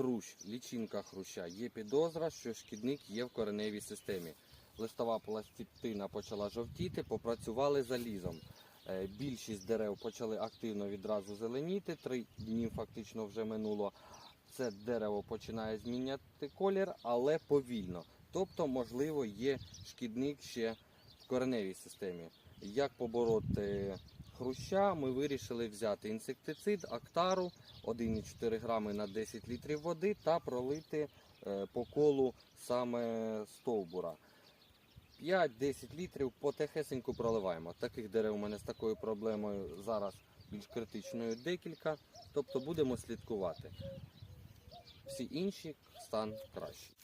хрущ, лічинка хруща. Є підозра, що шкідник є в кореневій системі. Листова пластина почала жовтіти, попрацювали залізом. Е, Більшість дерев почали активно відразу зеленіти. Три дні фактично вже минуло. Це дерево починає зміняти колір, але повільно. Тобто, можливо, є шкідник ще в кореневій системі. Як побороти хруща, ми вирішили взяти інсектицид Актару 1,4 грами на 10 літрів води та пролити е, по колу саме стовбура. 5-10 літрів потихесеньку проливаємо. Таких дерев у мене з такою проблемою зараз більш критичною декілька. Тобто будемо слідкувати. Всі інші стан кращий.